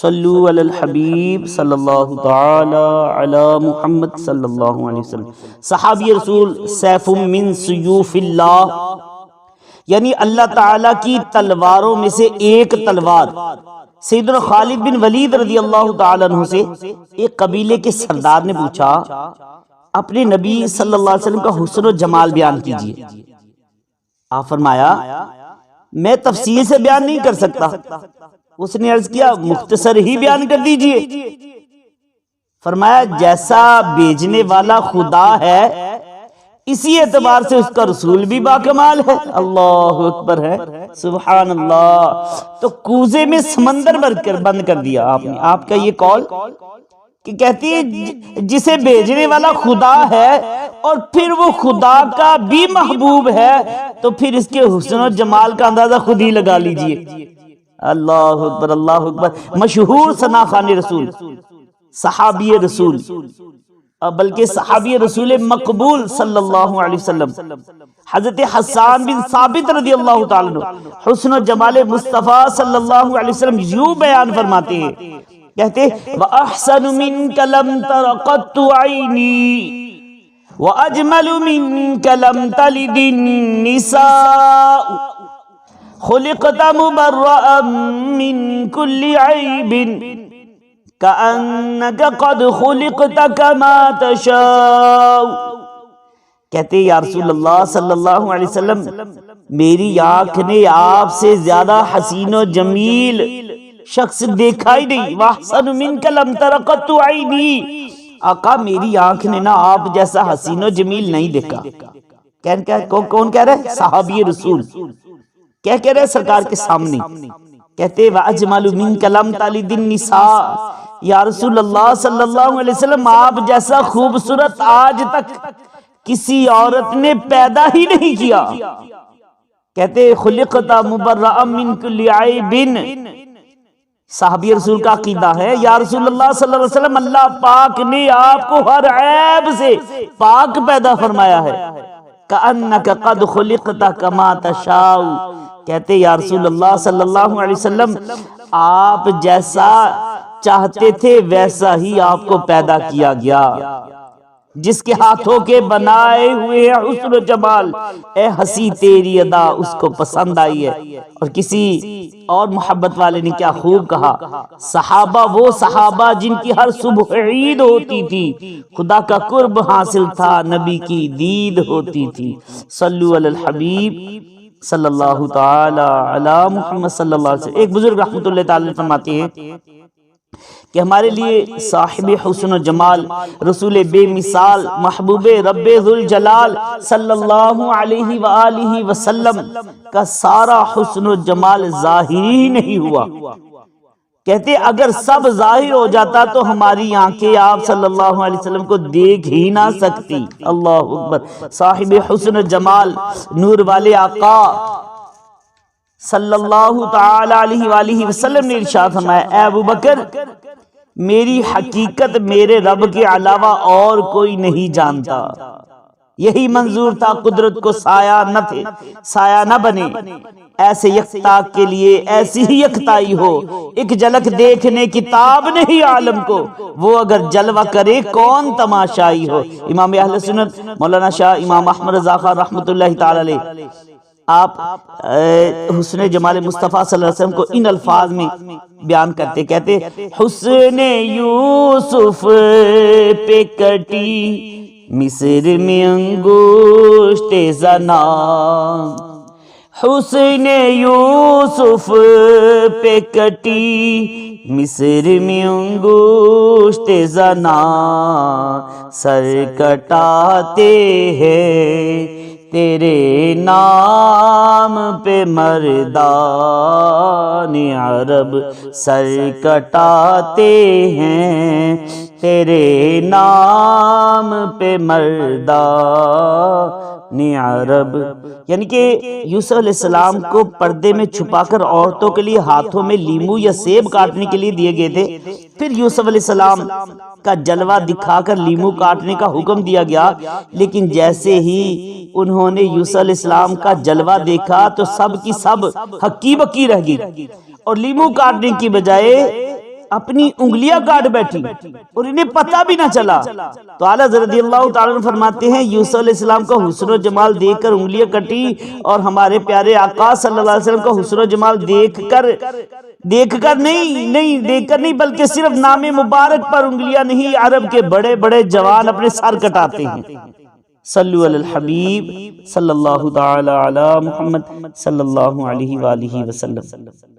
صلو علی الحبیب صلی اللہ تعالی علی محمد صلی اللہ علیہ وسلم. صحابی رسول سیف من سیوف اللہ. یعنی اللہ تعالی کی تلواروں میں سے ایک تلوار. سیدنا خالد بن ولید رضی اللہ تعالی عنہ سے ایک قبیلے کے سردار نے پوچھا، اپنے نبی صلی اللہ علیہ وسلم کا حسن و جمال بیان کیجیے۔ آپ فرمایا، میں تفصیل سے بیان نہیں کر سکتا۔ اس نے عرض کیا مختصر ہی بیان کر دیجیے۔ فرمایا جیسا بیجنے والا خدا ہے اسی اعتبار سے اس کا رسول بھی باکمال ہے۔ اللہ اکبر ہے۔ سبحان اللہ۔ تو کوزے میں سمندر بھر کر بند کر دیا آپ نے۔ آپ کا یہ کال کہ کہتی ہے جسے بھیجنے والا خدا ہے اور پھر وہ خدا کا بھی محبوب ہے تو پھر اس کے حسن و جمال کا اندازہ خود ہی لگا لیجیے۔ اللہ اکبر اللہ اکبر۔ مشہور ثنا خان رسول، صحابی رسول۔ بلکہ صحابی رسول مقبول صلی اللہ علیہ وسلم۔ حضرت حسان بن ثابت رضی اللہ تعالیٰ عنہ۔ حسن و جمال مصطفیٰ صلی اللہ علیہ وسلم یوں بیان فرماتے ہیں۔ کہتے وَأَحْسَنُ مِنْكَ لَمْ تَرَ قَدْتُ عَيْنِي وَأَجْمَلُ مِنْكَ لَمْ تَلِدِ النِّسَاءُ۔ خلقت مبرأ من كل عيب. كأنك قد خلقت كما تشاء. کہتے یا رسول اللہ صلی اللہ علیہ وسلم، میری آنکھ نے آپ سے زیادہ حسین و جمیل شخص دیکھا ہی نہیں. وَحْسَنُ مِنْكَ لَمْ تَرَقَتُ عَيْنِي. آقا، میری آنکھ نے نا آپ جیسا حسین و جمیل نہیں دیکھا. کون کہہ رہے صحابی رسول. کیا کہہ رہے سرکار کے سامنے۔ کہتے وَأَجْمَلُ مِنْ کَلَمْ تَلِدِ النِّسَاء یا رسول اللہ صلی اللہ علیہ وسلم، آپ جیسا خوبصورت آج تک کسی عورت نے پیدا ہی نہیں کیا۔ کہتے خلقتا مبرعا من کل عیبن صحابی رسول کا عقیدہ ہے، یا رسول اللہ صلی اللہ علیہ وسلم، اللہ پاک نے آپ کو ہر عیب سے پاک پیدا فرمایا ہے۔ کَأَنَّكَ قَدْ خُلِقْتَ كَمَا تَشَاءُ۔ کہتے یا رسول اللہ صلی اللہ علیہ وسلم، آپ جیسا چاہتے تھے، ویسا ہی آپ کو پیدا کیا گیا۔ جس کے ہاتھوں کے بنائے ہوئے ہیں حسن و جمال۔ اے ہنسی تیری ادا اس کو پسند آئی ہے۔ اور کسی اور محبت والے نے کیا خوب کہا۔ صحابہ وہ صحابہ جن کی ہر صبح عید ہوتی تھی۔ خدا کا قرب حاصل تھا نبی کی دید ہوتی تھی۔ صلو علی الحبیب صلی اللہ تعالی علی محمد صلی اللہ علیہ وسلم۔ ایک بزرگ رحمت اللہ تعالی فرماتے ہیں کہ ہمارے لیے صاحب حسن و جمال، رسول بے مثال، محبوب رب ذوالجلال صلی اللہ علیہ وآلہ وسلم کا سارا حسن و جمال ظاہری نہیں ہوا۔ کہتے اگر سب ظاہر ہو جاتا تو ہماری آنکھیں آپ صلی اللہ علیہ وسلم کو دیکھ ہی نہ سکتی۔ اللہ اکبر۔ صاحب حسن و جمال، نور والے آقا صلی اللہ تعالی علیہ وآلہ وسلم نے ارشاد فرمایا، اے ابو بکر میری حقیقت میرے رب کے علاوہ اور کوئی نہیں جانتا۔ یہی منظور تھا قدرت کو سایہ نہ تھے۔ سایہ نہ بنے۔ ایسے یکتا کے لیے ایسی ہی یکتائی ہو۔ ایک جلک دیکھنے کتاب نہیں عالم کو۔ وہ اگر جلوہ کرے کون تماشائی ہو؟ امام اہل سنت مولانا شاہ امام احمد رضا خان رحمت اللہ تعالی علیہ۔ آپ حسن جمال مصطفیٰ صلی اللہ علیہ وسلم کو ان الفاظ میں بیان کرتے، کہتے، حسن یوسف پہ کٹی، مصر میں انگوشت زنا۔ حسن یوسف پہ کٹی، مصر میں انگوشت زنا۔ سر کٹاتے ہیں تیرے نام پہ مردان عرب سر کٹاتے ہیں۔ تیرے نام پہ مردان عرب یعنی کہ یوسف علیہ السلام کو پردے میں چھپا کر عورتوں کے لیے ہاتھوں میں لیمو یا سیب کاٹنے کے لیے دیے گئے تھے۔ پھر یوسف علیہ السلام کا جلوہ دکھا کر لیمو کاٹنے کا حکم دیا گیا۔ لیکن جیسے ہی انہوں نے یوسف علیہ السلام کا جلوہ دیکھا تو سب کی سب حقی بکی رہ گئی۔ اور لیمو کاٹنے کی بجائے اپنی انگلیاں کاٹ بیٹھی اور انہیں پتہ بھی نہ چلا۔ تو اعلیٰ رضی اللہ تعالیٰ فرماتے ہیں، یوسف علیہ السلام کا حسن و جمال دیکھ کر انگلیاں کٹی اور ہمارے پیارے آقا صلی اللہ علیہ وسلم کا حسن و جمال دیکھ کر دیکھ کر نہیں نہیں، دیکھ کر نہیں، بلکہ صرف نام مبارک پر انگلیاں نہیں، عرب کے بڑے بڑے جوان اپنے سر کٹاتے ہیں۔ صلو علی الحبیب صلی اللہ تعالی علی محمد صلی اللہ علیہ وآلہ وسلم۔